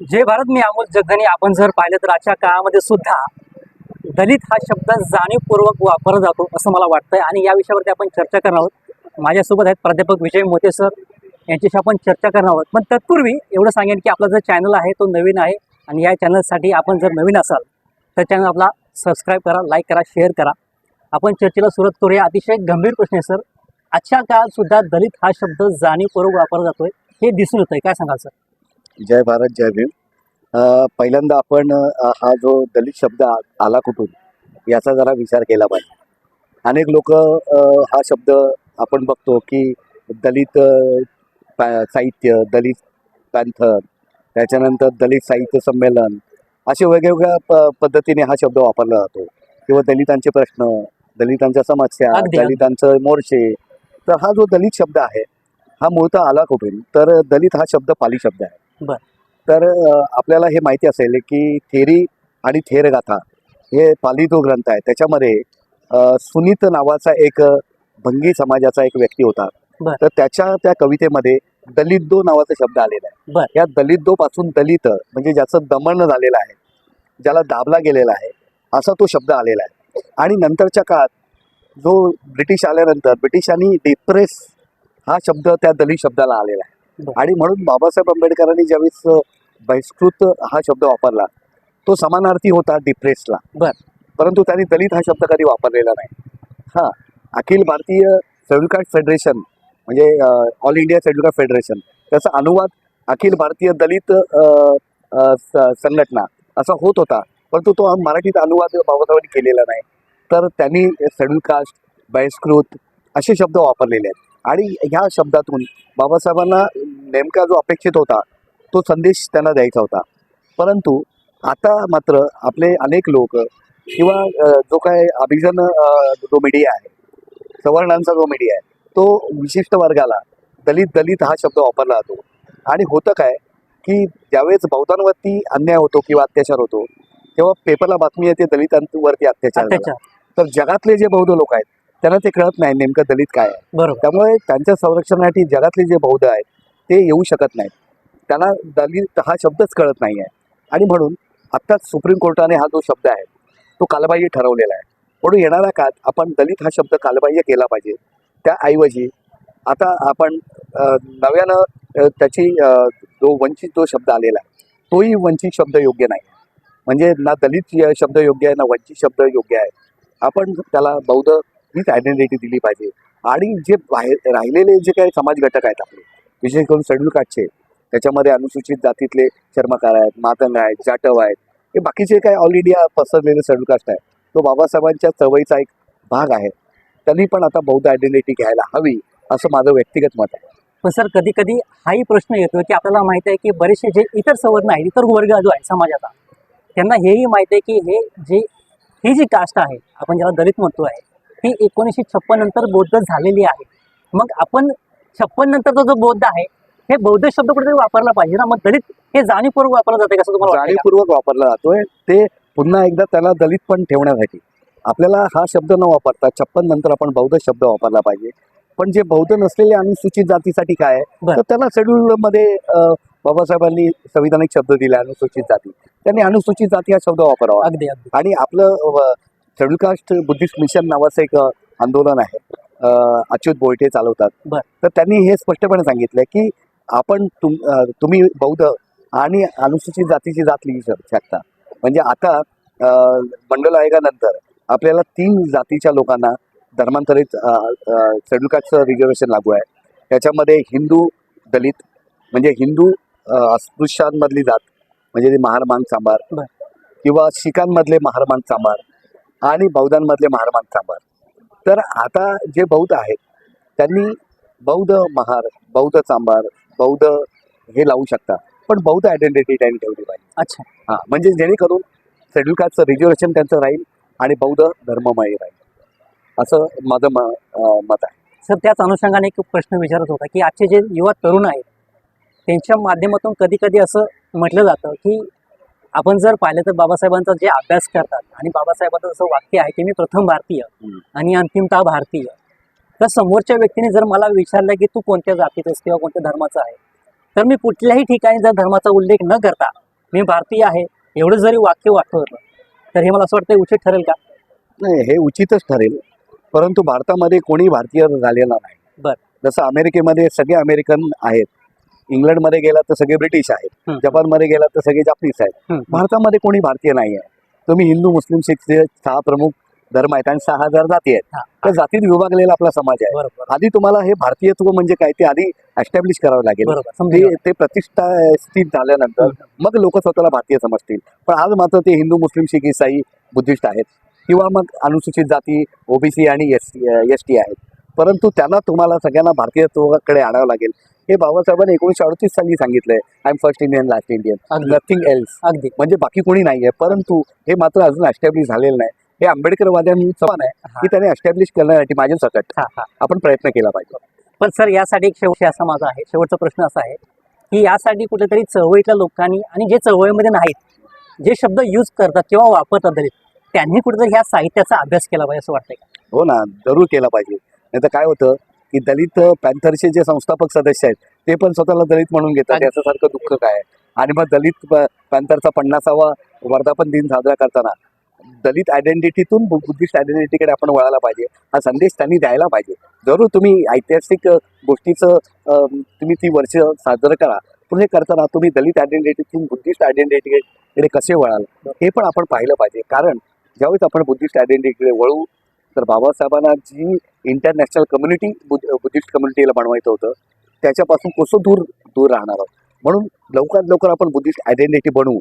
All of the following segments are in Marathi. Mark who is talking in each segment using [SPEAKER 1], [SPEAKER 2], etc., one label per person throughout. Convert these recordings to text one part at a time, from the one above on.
[SPEAKER 1] जय भारत मी अमोल जगधनी आपण जर पाहिलं तर आजच्या काळामध्ये सुद्धा दलित हा शब्द जाणीवपूर्वक वापरला जातो असं मला वाटतंय. आणि या विषयावरती आपण चर्चा करणार आहोत. माझ्यासोबत आहेत प्राध्यापक विजय मोते सर. यांच्याशी आपण चर्चा करणार आहोत. पण तत्पूर्वी एवढं सांगेन की आपला जो चॅनल आहे तो नवीन आहे. आणि या चॅनलसाठी आपण जर नवीन असाल तर चॅनल आपला सबस्क्राईब करा लाईक करा शेअर करा. आपण चर्चेला सुरुवात करूया. अतिशय गंभीर प्रश्न आहे सर. आजच्या काळात सुद्धा दलित हा शब्द जाणीवपूर्वक वापरला जातोय. हे दिसून येतंय. काय सांगाल सर?
[SPEAKER 2] जय भारत जय भीम. पहिल्यांदा आपण हा जो दलित शब्द आला कुठून याचा जरा विचार केला पाहिजे. अनेक लोक हा शब्द आपण बघतो की दलित साहित्य दलित पॅन्थर त्याच्यानंतर दलित साहित्य संमेलन असे वेगवेगळ्या प पद्धतीने हा शब्द वापरला जातो. किंवा दलितांचे प्रश्न दलितांच्या समस्या. दलितांचं मोर्चे तर हा जो दलित शब्द आहे हा मूळतः आला कुठून? तर दलित हा शब्द पाली शब्द आहे.
[SPEAKER 1] बर.
[SPEAKER 2] तर आपल्याला हे माहिती असेल की थेरी आणि थेरगाथा हे पाली जो ग्रंथ आहे त्याच्यामध्ये सुनीत नावाचा एक भंगी समाजाचा एक व्यक्ती होता. तर त्याच्या त्या कवितेमध्ये दलित दो नावाचा शब्द आलेला. आहे या दलित दो पासून दलित म्हणजे ज्याचं दमन झालेलं आहे ज्याला दाबला गेलेला आहे असा तो शब्द आलेला आहे आणि नंतरच्या काळात जो ब्रिटिश आल्यानंतर ब्रिटिशांनी डिप्रेस हा शब्द त्या दलित शब्दाला आलेला आहे. आणि म्हणून बाबासाहेब आंबेडकरांनी ज्यावेळेस बहिष्कृत हा शब्द वापरला तो समानार्थी होता डिप्रेसला
[SPEAKER 1] बर.
[SPEAKER 2] परंतु त्यांनी दलित हा शब्द कधी वापरलेला नाही. हा अखिल भारतीय शेड्यूल कास्ट फेडरेशन म्हणजे all India schedule caste federation त्याचा अनुवाद अखिल भारतीय दलित संघटना असा होत होता. परंतु तो मराठीत अनुवाद बाबासाहेबांनी केलेला नाही. तर त्यांनी शेड्यूल कास्ट बहिष्कृत असे शब्द वापरलेले आहेत. आणि ह्या शब्दातून बाबासाहेबांना नेमका जो अपेक्षित होता तो संदेश त्यांना द्यायचा होता. परंतु आता मात्र आपले अनेक लोक किंवा जो काय अभिजन जो मीडिया आहे सवर्णांचा जो मीडिया आहे तो विशिष्ट वर्गाला दलित दलित हा शब्द वापरला जातो. आणि होतं काय की ज्यावेळेस बौद्धांवरती अन्याय होतो किंवा अत्याचार होतो तेव्हा पेपरला बातमी येते दलितांवरती अत्याचार. तर जगातले जे बौद्ध लोक आहेत त्यांना ते कळत नाही नेमकं दलित काय आहे.
[SPEAKER 1] बरोबर.
[SPEAKER 2] त्यामुळे त्यांच्या संरक्षणासाठी जगातले जे बौद्ध आहेत ते येऊ शकत नाहीत. त्यांना दलित हा शब्दच कळत नाही आहे. आणि म्हणून आत्ताच सुप्रीम कोर्टाने हा जो शब्द आहे तो कालबाह्य ठरवलेला आहे. म्हणून येणाऱ्या काळात आपण दलित हा शब्द कालबाह्य केला पाहिजे. त्याऐवजी आता आपण नव्यानं त्याची जो वंचित जो शब्द आलेला आहे तोही वंचित शब्द योग्य नाही. म्हणजे ना दलित शब्द योग्य आहे ना वंचित शब्द योग्य आहे. आपण त्याला बौद्ध हीच आयडेंटिटी दिली पाहिजे. आणि जे बाहेर राहिलेले जे काही समाज घटक आहेत आपले विशेष करून शेड्यूल कास्टचे त्याच्यामध्ये अनुसूचित जातीतले चर्मकार आहेत मातंग आहेत जाटव आहेत हे बाकीचे काय ऑल इंडिया पसरलेले शेड्यूल कास्ट आहे तो बाबासाहेबांच्या चवळीचा एक भाग आहे. त्यांनी पण आता बौद्ध आयडेंटिटी घ्यायला हवी असं माझं व्यक्तिगत मत आहे.
[SPEAKER 1] पण सर कधी कधी हाही प्रश्न येतो की आपल्याला माहीत आहे की बरेचसे जे इतर सवर्ण आहेत इतर वर्ग जो आहे समाजाचा त्यांना हेही माहिती आहे की हे जे ही जी कास्ट आहे आपण ज्याला दलित म्हणतो आहे ही एकोणीसशे छप्पन नंतर बौद्ध झालेली आहे. मग आपण छप्पन नंतरचा जो बौद्ध आहे हे बौद्ध शब्द कुठेतरी वापरला पाहिजे ना? मग दलित हे जाणीवपूर्वक वापरलं जाते कसं तुम्हाला?
[SPEAKER 2] जाणीवपूर्वक वापरला जातोय. ते पुन्हा एकदा त्याला दलित पण ठेवण्यासाठी. आपल्याला हा शब्द न वापरता छप्पन नंतर आपण बौद्ध शब्द वापरला पाहिजे. पण जे बौद्ध नसलेले अनुसूचित जातीसाठी काय. तर त्याला शेड्यूल मध्ये बाबासाहेबांनी संविधानिक शब्द दिले अनुसूचित जाती. त्यांनी अनुसूचित जाती हा शब्द वापरावा.
[SPEAKER 1] अगदी
[SPEAKER 2] आणि आपलं कास्ट बुद्धिस्ट मिशन नावाचं एक आंदोलन आहे अच्युत बोयटे चालवतात. तर त्यांनी हे स्पष्टपणे सांगितलं की आपण तुम तुम्ही बौद्ध आणि अनुसूचित जातीची जात लिहू शक- शकता म्हणजे आता मंडल आयोगानंतर आपल्याला तीन जातीच्या लोकांना धर्मांतरित शेड्यूल कास्टचं रिझर्वेशन लागू आहे त्याच्यामध्ये हिंदू दलित म्हणजे हिंदू अस्पृश्यांमधली जात म्हणजे महारमांग सांबार
[SPEAKER 1] बर.
[SPEAKER 2] किंवा शिखांमधले महारमांग सांबार आणि बौद्धांमधले महारमांग सांबार तर आता जे बौद्ध आहेत त्यांनी बौद्ध महार बौद्ध चांबार बौद्ध हे लावू शकता पण बौद्ध आयडेंटिटी त्यांनी ठेवली पाहिजे.
[SPEAKER 1] अच्छा.
[SPEAKER 2] हां म्हणजे जेणेकरून शेड्यूल कास्टचं रिझर्वेशन त्यांचं राहील आणि बौद्ध धर्ममय राहील. असं माझं म मत आहे.
[SPEAKER 1] सर त्याच अनुषंगाने एक प्रश्न विचारत होता की आजचे जे युवा तरुण आहेत त्यांच्या माध्यमातून कधी कधी असं म्हटलं जातं की आपण जर पाहिलं तर बाबासाहेबांचा जे अभ्यास करतात आणि बाबासाहेबांचं जसं वाक्य आहे की मी प्रथम भारतीय. आणि अंतिमतः भारतीय तर समोरच्या व्यक्तीने जर मला विचारलं की तू कोणत्या जातीचा आहेस किंवा कोणत्या धर्माचा आहे तर मी कुठल्याही ठिकाणी जर धर्माचा उल्लेख न करता मी भारतीय आहे एवढं जरी वाक्य वाटतं तर हे मला असं वाटतं उचित ठरेल का
[SPEAKER 2] नाही हे उचितच ठरेल परंतु भारतामध्ये कोणी भारतीय झालेला नाही
[SPEAKER 1] बर.
[SPEAKER 2] जसं अमेरिकेमध्ये सगळे अमेरिकन आहेत इंग्लंडमध्ये गेला तर सगळे ब्रिटिश आहेत. जपानमध्ये गेला तर सगळे जापनीस आहेत. भारतामध्ये कोणी भारतीय नाही आहे तुम्ही हिंदू मुस्लिम शीख सहा प्रमुख धर्म आहेत आणि सहा हजार जाती आहेत. त्या जातीत विभागलेला आपला समाज आहे. आधी तुम्हाला हे भारतीयत्व म्हणजे काय ते आधी एस्टॅब्लिश करावं लागेल. ते
[SPEAKER 1] समजा
[SPEAKER 2] ते प्रतिष्ठास्थित झाल्यानंतर मग लोक स्वतःला भारतीय समजतील. पण आज मात्र ते हिंदू मुस्लिम शीख इसाई बुद्धिस्ट आहेत. किंवा मग अनुसूचित जाती ओबीसी आणि एस एस टी आहेत. परंतु त्यांना तुम्हाला सगळ्यांना भारतीयत्वाकडे आणावं लागेल. हे बाबासाहेबांनी एकोणीशे अडतीस साली सांगितलंय I am first Indian last Indian nothing else
[SPEAKER 1] अगदी.
[SPEAKER 2] म्हणजे बाकी कोणी नाही आहे परंतु हे मात्र अजून एस्टॅब्लिश झालेलं नाही. हे आंबेडकरवाद्यांनी समान आहे. की त्याने एस्टॅब्लिश करण्यासाठी माझे सकट. आपण प्रयत्न केला पाहिजे.
[SPEAKER 1] पण सर यासाठी एक शेवटी असा माझा आहे. शेवटचा प्रश्न असा आहे की यासाठी कुठेतरी चळवळीतल्या लोकांनी आणि जे चळवळीमध्ये नाहीत जे शब्द यूज करतात किंवा वापरतात दलित त्यांनी कुठेतरी ह्या साहित्याचा अभ्यास केला पाहिजे असं वाटतंय का?
[SPEAKER 2] हो ना. जरूर केला पाहिजे. नाही तर काय होतं? की दलित पॅन्थरचे जे संस्थापक सदस्य आहेत ते पण स्वतःला दलित म्हणून घेतात. याच्यासारखं दुःख काय आहे? आणि मग दलित पॅन्थरचा पन्नासावा वर्धापन दिन साजरा करताना दलित आयडेंटिटीतून बुद्धिस्ट आयडेंटिटीकडे आपण वळायला पाहिजे. हा संदेश त्यांनी द्यायला पाहिजे. जरूर तुम्ही ऐतिहासिक गोष्टीचं तुम्ही ती वर्ष साजरं करा. पण हे करताना तुम्ही दलित आयडेंटिटीतून बुद्धिस्ट आयडेंटिटीकडे कसे वळाल? हे पण आपण पाहिलं पाहिजे. कारण ज्यावेळेस आपण बुद्धिस्ट आयडेंटिटीकडे वळू तर बाबासाहेबांना जी इंटरनॅशनल कम्युनिटी बुद्धिस्ट कम्युनिटीला बनवायचं होतं त्याच्यापासून कसं दूर दूर राहणार आहोत? म्हणून लवकरात लवकर आपण बुद्धिस्ट आयडेंटिटी बनवू.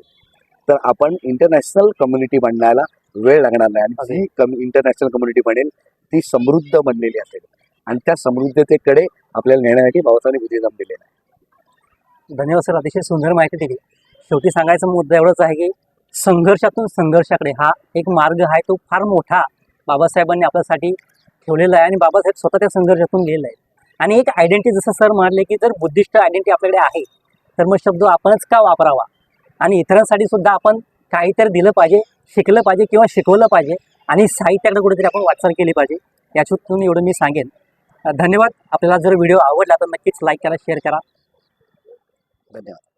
[SPEAKER 2] तर आपण इंटरनॅशनल कम्युनिटी बनण्याला वेळ लागणार नाही. आणि जी कम इंटरनॅशनल कम्युनिटी बनेल ती समृद्ध बनलेली असेल. आणि त्या समृद्धतेकडे आपल्याला नेण्यासाठी बाबासाहेबांनी बुद्धिझम दिलेलं आहे.
[SPEAKER 1] धन्यवाद सर. अतिशय सुंदर माहिती दिली. शेवटी सांगायचा मुद्दा एवढाच आहे की संघर्षातून संघर्षाकडे हा एक मार्ग आहे तो फार मोठा बाबासाहेबांनी आपल्यासाठी ठेवलेलं आहे आणि बाबासाहेब स्वतः त्या संघर्षातून लिहिलं आहे आणि एक आयडेंटिटी जसं सर म्हटले की जर बुद्धिस्ट आयडेंटिटी आपल्याकडे आहे तर मग शब्द आपणच का वापरावा? आणि इतरांसाठी सुद्धा आपण काहीतरी दिलं पाहिजे शिकलं पाहिजे किंवा शिकवलं पाहिजे आणि साहित्याकडे कुठेतरी आपण वाटचाल केली पाहिजे याच्यातून एवढं मी सांगेन. धन्यवाद. आपल्याला जर व्हिडिओ आवडला तर नक्कीच लाईक करा शेअर करा.
[SPEAKER 2] धन्यवाद.